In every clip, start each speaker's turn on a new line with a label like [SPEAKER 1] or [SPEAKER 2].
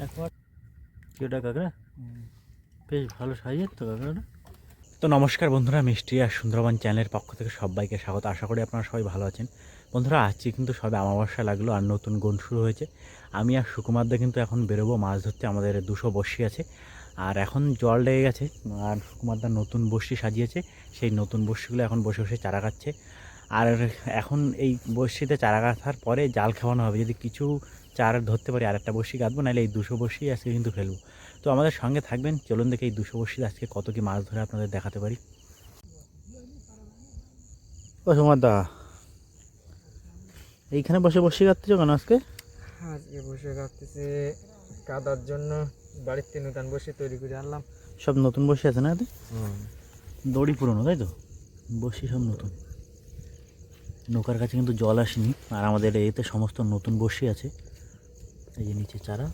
[SPEAKER 1] কাঁকড়া? বেশ ভালো সাইজের তো কাঁকড়াটা তো নমস্কার বন্ধুরা মিষ্টি আর সুন্দরবন চ্যানেলের পক্ষ থেকে সবাইকে স্বাগত। আশা করি আপনারা সবাই ভালো আছেন। বন্ধুরা আজকে কিন্তু সবে অমাবস্যা লাগল আর নতুন গুণ শুরু হয়েছে। আমি আর সুকুমার দা কিন্তু এখন বেরোবো মাছ ধরতে। আমাদের দুশো বর্ষি আছে। আর এখন জল লেগে গেছে আর সুকুমার দা নতুন বর্ষি সাজিয়েছে। সেই নতুন বর্ষিগুলো এখন বসে বসে চারা খাচ্ছে আর এখন এই বর্ষিতে চারা গাঁথার পরে জাল খাওয়ানো হবে। যদি কিছু চার ধরতে পারি আর একটা বর্ষি গাঁথবো নাহলে এই দুশো বর্ষি আজকে কিন্তু ফেলব। তো আমাদের সঙ্গে থাকবেন চলুন দেখে এই দুশো বর্ষি আজকে কত কি মাছ ধরে আপনাদের দেখাতে পারি। ও দা এইখানে বসে বসে কাটতেছো কেন আজকে?
[SPEAKER 2] আজকে বসে কাটতেছে কাদার জন্য বাড়িতে নতুন বসে তৈরি করে আনলাম।
[SPEAKER 1] সব নতুন বসে আছে না দড়ি পুরনো তাই তো? বসি সব নতুন। নৌকার কাছে কিন্তু জল আসেনি আর আমাদের এতে সমস্ত নতুন বসি আছে। এই যে নিচে চারা।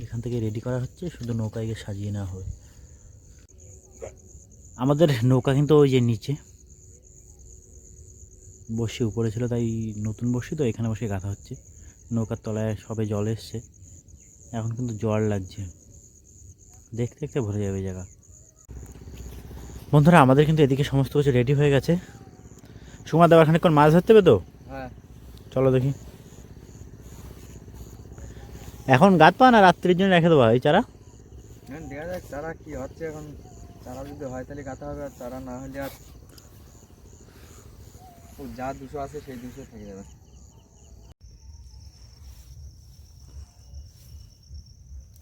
[SPEAKER 1] এখান থেকে রেডি করা হচ্ছে, শুধু নৌকায় গিয়ে সাজিয়ে নেওয়া হবে। আমাদের নৌকা কিন্তু ওই যে নিচে। বসি উপরে ছিল, তাই নতুন বসি, তো এখানে বসে গাঁথা হচ্ছে। নৌকার তলায় সবে জল এসছে। এখন কিন্তু জল লাগছে। দেখতে দেখতে ভরে যাবে জায়গা। বন্ধুরা, আমাদের কিন্তু এদিকে সমস্ত কিছু রেডি হয়ে গেছে। সুমা দেওয়ার খানিকক্ষণ মাছ ধরতে হবে তো?
[SPEAKER 2] হ্যাঁ।
[SPEAKER 1] চলো দেখি। এখন গাত পা না রাত্রির জন্য রেখে দেবো এই চারা।
[SPEAKER 2] দেখা যাক চারা কি হচ্ছে এখন? চারা যদি হয় তাহলে কাটা হবে আর চারা না হলে আর যা দুশো আছে সেই দুশো থেকে যাবে।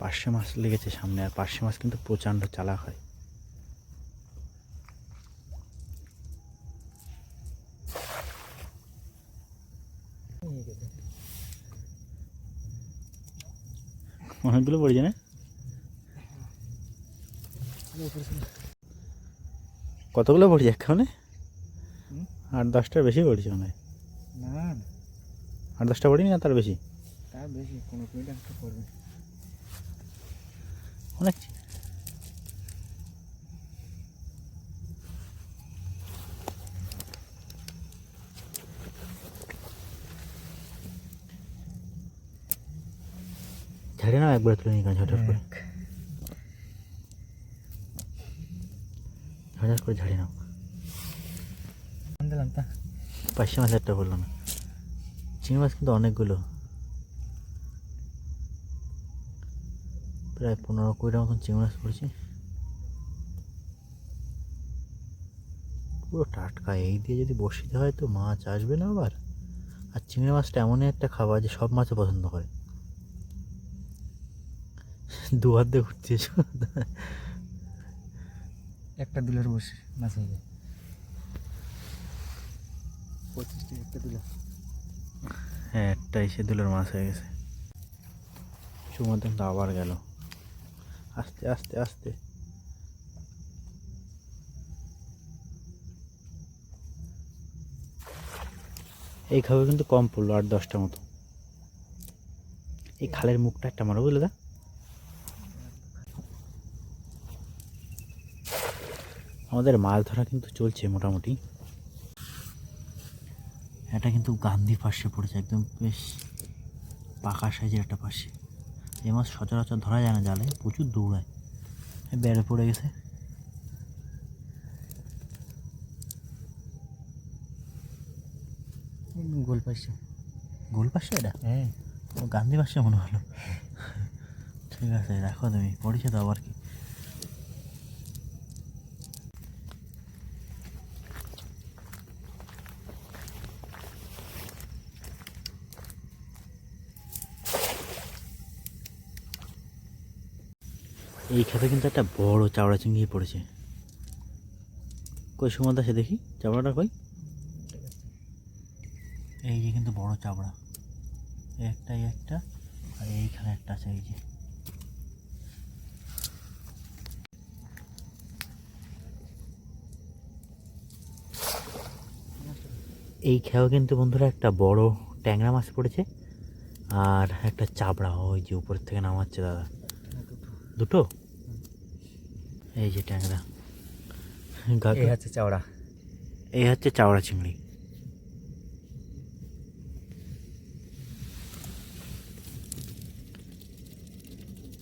[SPEAKER 1] পার্শে মাছ লেগেছে সামনে আর পার্শে মাছ কিন্তু প্রচণ্ড চালাক হয়। অনেকগুলো পড়েছে না? কতগুলো পড়ি
[SPEAKER 2] একখানে?
[SPEAKER 1] আট দশটার বেশি পড়ছে মনে হয়।
[SPEAKER 2] না
[SPEAKER 1] আট দশটা পড়িনি না তার বেশি?
[SPEAKER 2] তা বেশি কোনো কুড়ি পড়বে।
[SPEAKER 1] অনেক ঝাড়ে নাও একবার তুলে নিয়ে ঝটফট করে। ঝটফট করে ঝাড়ে নাও।
[SPEAKER 2] দিলাম তা।
[SPEAKER 1] পাঁচশো মাছ একটা বলল না চিংড়ি মাছ কিন্তু অনেকগুলো। প্রায় পনেরো কুড়িটা মতন চিংড়ি মাছ পড়েছে। পুরো টাটকা। এই দিয়ে যদি বসিতে হয় তো মাছ আসবে না আবার। আর চিংড়ি মাছটা এমনই একটা খাবার যে সব মাছও পছন্দ করে। দু হাত দিয়ে ঘুরছিস।
[SPEAKER 2] একটা দুলের বসে মাছ হয়ে যায়। পঁচিশটি একটা দুলে।
[SPEAKER 1] হ্যাঁ একটা এসে দুলোর মাছ হয়ে গেছে। সুমদন তো আবার গেল। আস্তে আস্তে আস্তে। এই খাবার কিন্তু কম পড়ল আট দশটা মতো। এই খালের মুখটা একটা মারো বুঝলে দা আমাদের মাছ ধরা কিন্তু চলছে মোটামুটি। এটা কিন্তু গান্ধী পাশে পড়েছে একদম বেশ পাকা সাইজের একটা পাশে। এই মাছ সচরাচর ধরা যায় না জালে প্রচুর দৌড়ায়। বেড়ে পড়ে গেছে।
[SPEAKER 2] গোল পাইছে
[SPEAKER 1] গোল পাশে এটা?
[SPEAKER 2] হ্যাঁ।
[SPEAKER 1] গান্ধী পাশে মনে হলো। ঠিক আছে রাখো তুমি পড়েছে তো আবার কি। এই খেতে কিন্তু একটা বড় চাওড়া চিংড়ি পড়েছে। কই সুমদা সে দেখি? চাবড়াটা কই? এই যে কিন্তু বড় চাবড়া একটা একটা, আর এইখানে একটা আছে এই যে। এই খেয়াও কিন্তু বন্ধুরা একটা বড় ট্যাংরা মাছ পড়েছে, আর একটা চাবড়া ওই যে উপর থেকে নামাচ্ছে দাদা। দুটো? এই যে ট্যাংরা।
[SPEAKER 2] এই হচ্ছে চাওড়া।
[SPEAKER 1] এই হচ্ছে চাওড়া চিংড়ি।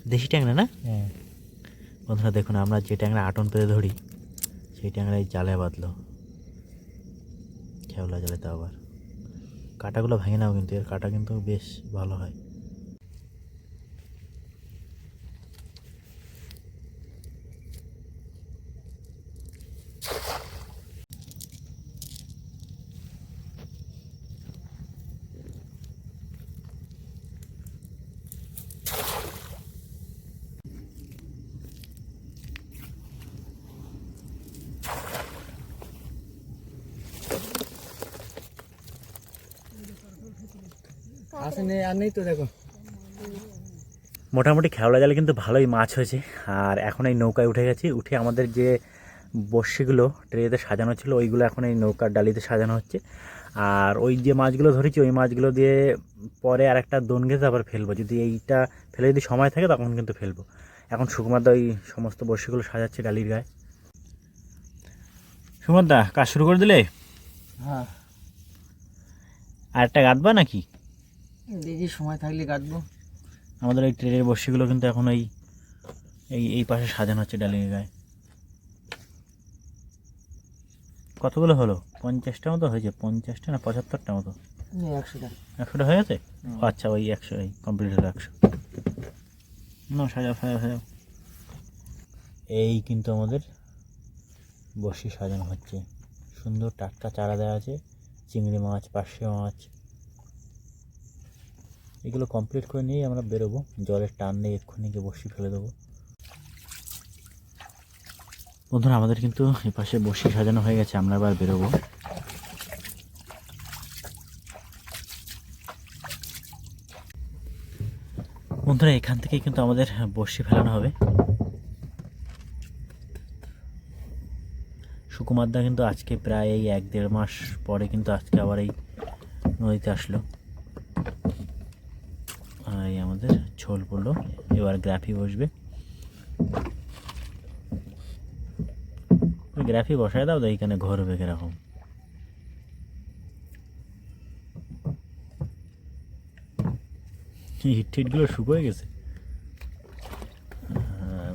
[SPEAKER 1] দেশি ট্যাংরা না?
[SPEAKER 2] হ্যাঁ।
[SPEAKER 1] বন্ধুরা দেখুন আমরা যে ট্যাংরা আটন পেতে ধরি সেই ট্যাংরাই জালে বাঁধলো। খেওলা জালে তো আবার। কাটাগুলো ভেঙে নাও কিন্তু এর কাটা কিন্তু বেশ ভালো হয়।
[SPEAKER 2] আসেনি আর নেই তো দেখো।
[SPEAKER 1] মোটামুটি খেওলা জালে কিন্তু ভালোই মাছ হয়েছে। আর এখন এই নৌকায় উঠে গেছি। উঠে আমাদের যে বড়শিগুলো ট্রেতে সাজানো ছিল ওইগুলো এখন এই নৌকার ডালিতে সাজানো হচ্ছে। আর ওই যে মাছগুলো ধরেছি ওই মাছগুলো দিয়ে পরে আর একটা দোন গেছে আবার ফেলব। যদি এইটা ফেলে যদি সময় থাকে তখন কিন্তু ফেলব। এখন সুকুমার দা ওই সমস্ত বড়শিগুলো সাজাচ্ছে ডালির গায়ে। সুকুমার দা কাজ শুরু করে দিলে?
[SPEAKER 2] হ্যাঁ।
[SPEAKER 1] আর একটা গাঁদবা নাকি?
[SPEAKER 2] দেখি সময় থাকলে কাটবো।
[SPEAKER 1] আমাদের এই ট্রেনের বড়শিগুলো কিন্তু এখন এই এই এই পাশে সাজানো হচ্ছে ডালির গায়ে। কতগুলো হলো? পঞ্চাশটা মতো হয়েছে। পঞ্চাশটা না পঁচাত্তরটা মতো?
[SPEAKER 2] একশোটা।
[SPEAKER 1] একশোটা হয়ে গেছে? আচ্ছা ওই একশো এই কমপ্লিট হলো একশো। না সাজাও সাজাও সাজাও। এই কিন্তু আমাদের বসি সাজানো হচ্ছে। সুন্দর টাটকা চারা দেওয়া আছে। চিংড়ি মাছ পার্শে মাছ এগুলো কমপ্লিট করে নিয়েই আমরা বেরোবো। জলের টান নেই এক্ষুনি গিয়ে বসি, ফেলে দেবো। বন্ধুরা, আমাদের কিন্তু এপাশে বসি সাজানো হয়ে গেছে, আমরা আবার বেরোবো। বন্ধুরা, এখান থেকে কিন্তু আমাদের বর্ষি ফেলানো হবে। সুকুমারদা কিন্তু আজকে প্রায় এই এক দেড় মাস পরে কিন্তু আজকে আবার এই নদীতে আসলো আর এই ছোল পড়ল। এবার গ্রাফি বসবে। গ্রাফি বসায় দাও তো এইখানে ঘরবে কীরকম। হিট টিটগুলো শুকিয়ে গেছে। হ্যাঁ,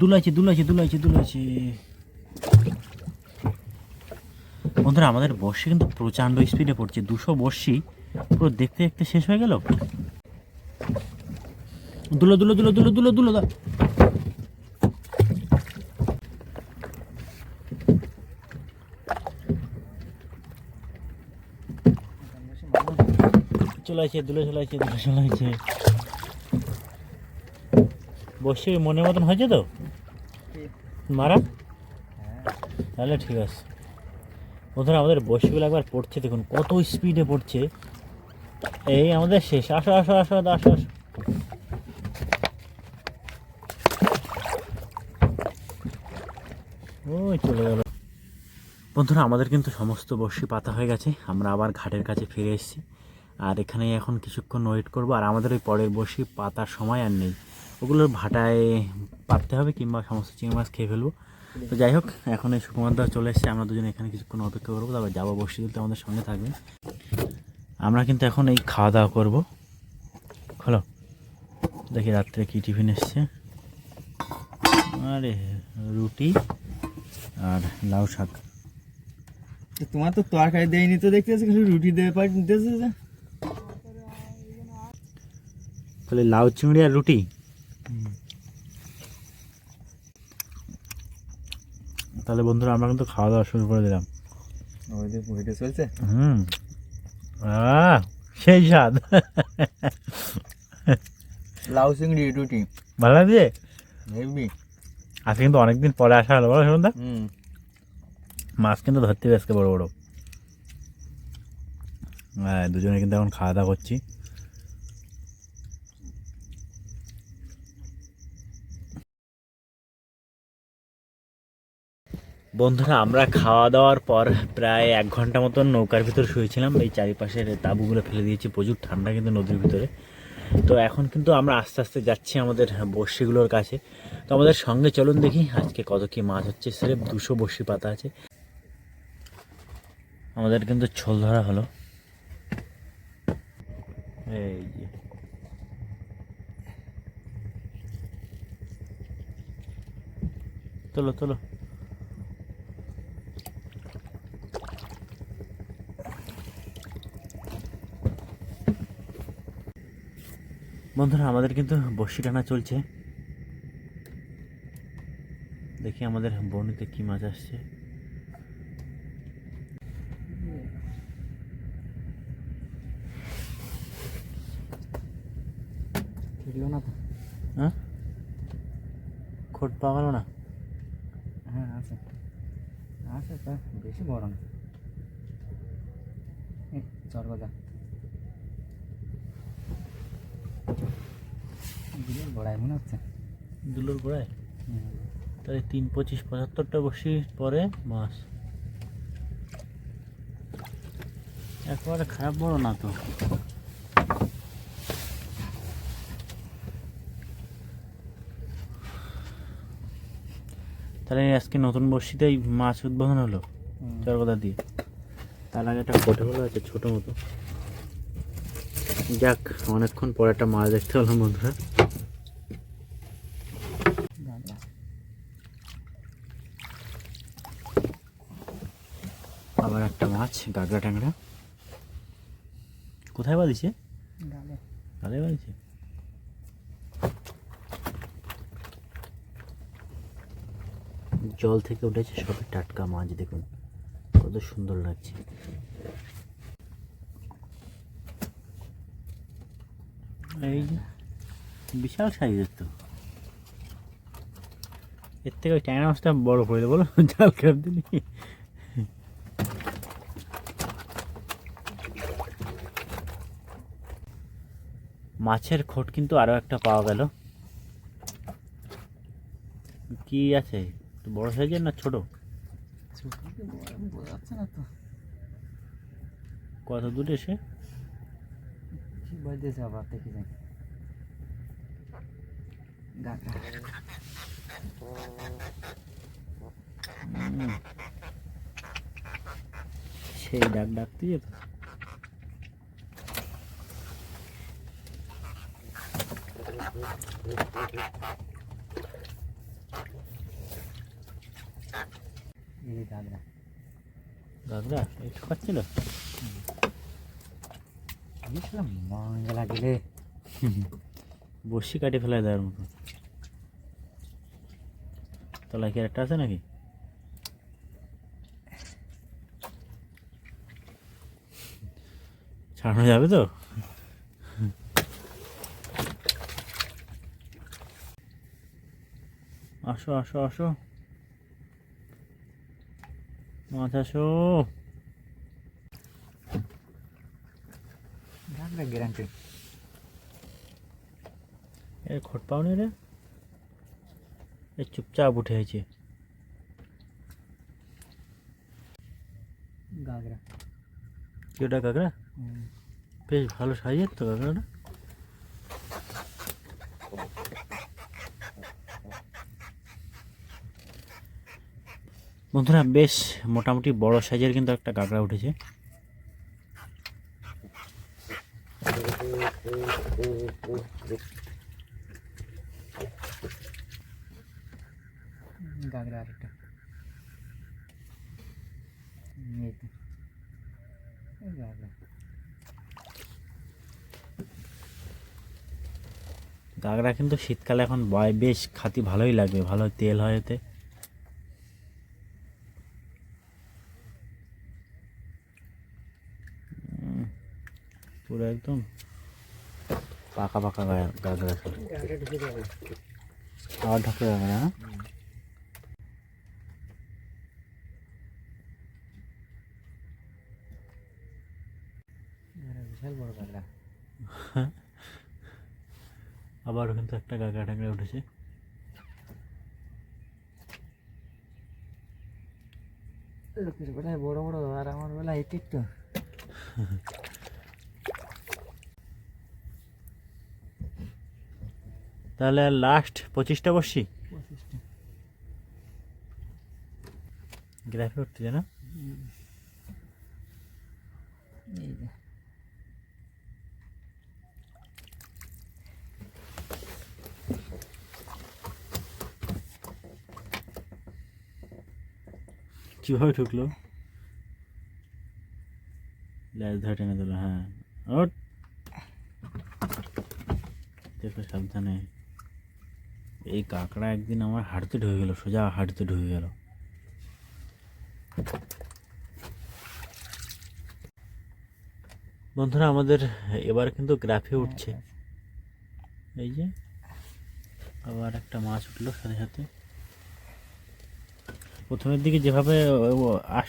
[SPEAKER 1] দুলাইছে দুলাইছে দুলাইছে দুলাইছে। বন্ধুরা, আমাদের বর্ষি কিন্তু প্রচণ্ড স্পিডে পড়ছে। দুশো বর্ষি পুরো দেখতে দেখতে শেষ হয়ে গেল। দুলো দুলো দুলো দুলো দুলো দুলো, দা। চলে আসছে দুলে চলে আসছে দুলে চলে আসছে বসে মনের মতন হয়েছে তো? মারা? তাহলে ঠিক আছে। বন্ধুরা আমাদের বসিগুলো একবার পড়ছে, দেখুন কত স্পিডে পড়ছে। এই আমাদের শেষ। আসো আসো আসো আসো আসো চলে গেল। বন্ধুরা, আমাদের কিন্তু সমস্ত বর্ষি পাতা হয়ে গেছে। আমরা আবার ঘাটের কাছে ফিরে এসেছি। আর এখানে এখন কিছুক্ষণ ওয়েট করব। আর আমাদের ওই পরের বর্ষি পাতার সময় আর নেই। ওগুলো ভাটায় পাততে হবে কিংবা সমস্ত চিংড়ি মাছ খেয়ে ফেলব। তো যাই হোক এখন এই সুকুমার দা চলে এসেছে আমরা দুজনে এখানে কিছুক্ষণ অপেক্ষা করব তারপর যাব বর্ষি তুলতে আমাদের সঙ্গে থাকবেন। আমরা কিন্তু এখন এই খাওয়া দাওয়া করব। খোলো। দেখি রাত্রে কী টিফিন এসছে। আরে রুটি আর লাউ শাক।
[SPEAKER 2] তো তোমার তো তরকারি দেয়নি তো দেখতেছি খালি রুটি দেবে পাই নিতেছে
[SPEAKER 1] তাহলে লাউ চিংড়ি আর রুটি? তাহলে বন্ধুরা আমরা কিন্তু খাওয়া দাওয়া শুরু করে দিলাম।
[SPEAKER 2] ওই যে ভিডিও চলছে?
[SPEAKER 1] হুম। সেই স্বাদ।
[SPEAKER 2] লাউ চিংড়ি রুটি।
[SPEAKER 1] ভালো লাগছে?
[SPEAKER 2] হেভি।
[SPEAKER 1] আজকে কিন্তু অনেকদিন পরে আসা হলো বলো সুমনদা
[SPEAKER 2] হুম।
[SPEAKER 1] মাছ কিন্তু ধরতে আজকে বড় বড়। হ্যাঁ দুজনে কিন্তু এখন খাওয়া দাওয়া করছি। বন্ধুরা, আমরা খাওয়া দাওয়ার পর প্রায় এক ঘণ্টা মতন নৌকার ভিতর শুয়েছিলাম। এই চারিপাশের তাঁবুগুলো ফেলে দিয়েছি, প্রচুর ঠান্ডা কিন্তু নদীর ভিতরে। তো এখন কিন্তু আমরা আস্তে আস্তে যাচ্ছি আমাদের বড়শিগুলোর কাছে। তো আমাদের সঙ্গে চলুন দেখি, আজকে কত কি মাছ হচ্ছে। স্রেফ দুশো বড়শি পাতা আছে। আমাদের কিন্তু ছোল ধরা হলো। এই যে। তোলো তোলো। বন্ধুরা আমাদের কিন্তু বড়শি টানা চলছে। দেখি আমাদের বনিতে কি মাছ আসছে।
[SPEAKER 2] না তো?
[SPEAKER 1] হ্যাঁ? খোট পাওয়া গেল না?
[SPEAKER 2] হ্যাঁ আছে। আছে তা বেশি বড় না এই চরগদা বিলের বড়াই মনে হচ্ছে?
[SPEAKER 1] দুলোর গোড়ায়? তাহলে তিন পঁচিশ পঁচাত্তরটা বসি পরে মাছ একেবারে খারাপ বড় না তো? তাহলে আজকে নতুন বর্ষিতেই মাছ উদ্বোধন হলো চরকদা দিয়ে। তার আগে একটা কোঠে হলো আছে ছোটো মতো। যাক অনেকক্ষণ পরে একটা মাছ দেখতে হলো বন্ধুরা। আবার একটা মাছ গাগরা ট্যাংরা। কোথায় বাঁধিছে
[SPEAKER 2] গালে।
[SPEAKER 1] গালে বাঁধিছে জল থেকে উঠেছে সবই টাটকা মাছ দেখুন। কত সুন্দর লাগছে। এই যে বিশাল সাইজের তো। এর থেকে ওই ট্যাংরা মাছটা বড় করে বলো? জাল খারাপ দিলি মাছের খোট কিন্তু আরও একটা পাওয়া গেল। কি আছে? বড় সাইজের না ছোট? কত দূর এসে?
[SPEAKER 2] কি বাজতেছে আবার দেখি যাই। গাগরা
[SPEAKER 1] সেই ডাক ডাকতে যেত
[SPEAKER 2] এই গাগরা
[SPEAKER 1] গাগরা একটু খাচ্ছিল?
[SPEAKER 2] মজা লাগলে
[SPEAKER 1] বসি কাটে ফেলায় দেওয়ার মতো। তলায় কি একটা আছে নাকি? ছাড়ানো যাবে তো? আসো আসো আসো। মাছ আসো।
[SPEAKER 2] গাগরা গ্যারান্টি
[SPEAKER 1] এ খোট পাওনি রে? এ চুপচাপ উঠে হয়েছে
[SPEAKER 2] গাগরা।
[SPEAKER 1] কি ওটা কাকড়া বেশ ভালো সাইজের তো কাকড়াটা বন্ধুরা বেশ মোটামুটি বড় সাইজের কিন্তু একটা কাঁকড়া উঠেছে
[SPEAKER 2] গাগরা আরেকটা এই তো এই গাগরা
[SPEAKER 1] কিন্তু শীতকালে এখন বয় বেশ খাতি ভালোই লাগবে ভালো তেল হয় এতে পুরো একদম পাকা পাকা গাগরা।
[SPEAKER 2] যাবে
[SPEAKER 1] আবার ঢকে না হ্যাঁ?
[SPEAKER 2] বিশাল বড় গাগরা।
[SPEAKER 1] আবারও কিন্তু একটা গাগরা ট্যাংরা উঠেছে।
[SPEAKER 2] লোকের বেলায় বড় বড় আর আমার বেলায় একটু একটু।
[SPEAKER 1] তাহলে লাস্ট পঁচিশটা বসছি
[SPEAKER 2] পঁচিশটা।
[SPEAKER 1] গ্রাফে উঠতেছে না? কীভাবে ঢুকলো? ধরে টেনে দিল হ্যাঁ। দেখো, সাবধানে। এই কাঁকড়া একদিন আমার হাঁটতে ঢুকে গেল, সোজা হাঁটতে ঢুকে গেল। বন্ধুরা, আমাদের এবার কিন্তু গ্রাফে উঠছে। এই যে, আবার একটা মাছ উঠল সাথে সাথে। প্রথমের দিকে যেভাবে আস,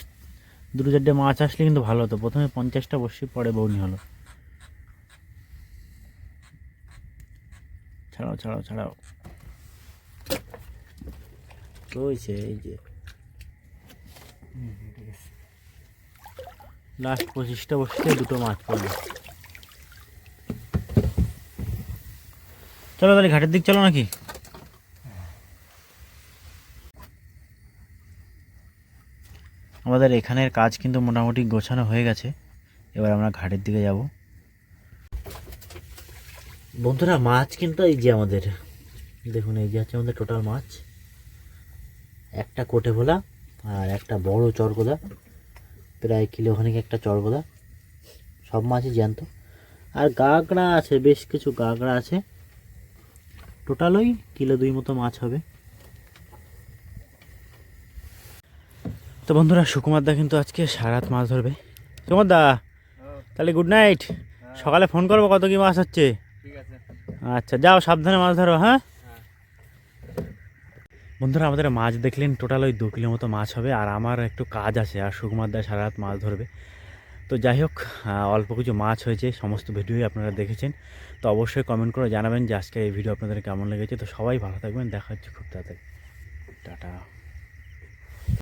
[SPEAKER 1] দুটো চারটে মাছ আসলে কিন্তু ভালো হতো। প্রথমে পঞ্চাশটা বসি পরে বৌনি হলো। ছাড়াও ছাড়াও ছাড়াও। রয়েছে এই যে। লাস্ট পঁচিশটা বসিতে দুটো মাছ পড়ল। চলো তাহলে ঘাটের দিক চলো নাকি? আমাদের এখানের কাজ কিন্তু মোটামুটি গোছানো হয়ে গেছে। এবার আমরা ঘাটের দিকে যাব। বন্ধুরা, মাছ কিন্তু এই যে আমাদের, দেখুন, এই যে হচ্ছে আমাদের টোটাল মাছ। একটা কোটে ভোলা আর একটা বড় চরগোদা, প্রায় কিলো কিলোখানিক একটা চরগোদা, সব মাছই জ্যান্ত। আর গাগড়া আছে, বেশ কিছু গাগড়া আছে। টোটাল ওই কিলো দুই মতো মাছ হবে। তো বন্ধুরা, সুকুমার দা কিন্তু আজকে সারাত মাছ ধরবে। সুকুমার দা, তাহলে গুড নাইট সকালে ফোন করব কত কি মাছ হচ্ছে? আচ্ছা যাও, সাবধানে মাছ ধরো হ্যাঁ? বন্ধুরা, আমাদের মাছ দেখলেন টোটাল ওই দু কিলো মতো মাছ হবে, আর আমার একটু কাজ আছে, আর সুকুমার দা সারা রাত মাছ ধরবে। তো যাই হোক অল্প কিছু মাছ হয়েছে, সমস্ত ভিডিওই আপনারা দেখেছেন। তো অবশ্যই কমেন্ট করে জানাবেন যে আজকে এই ভিডিও আপনাদের কেমন লেগেছে। তো সবাই ভালো থাকবেন, দেখা হচ্ছে খুব তাড়াতাড়ি। টাটা।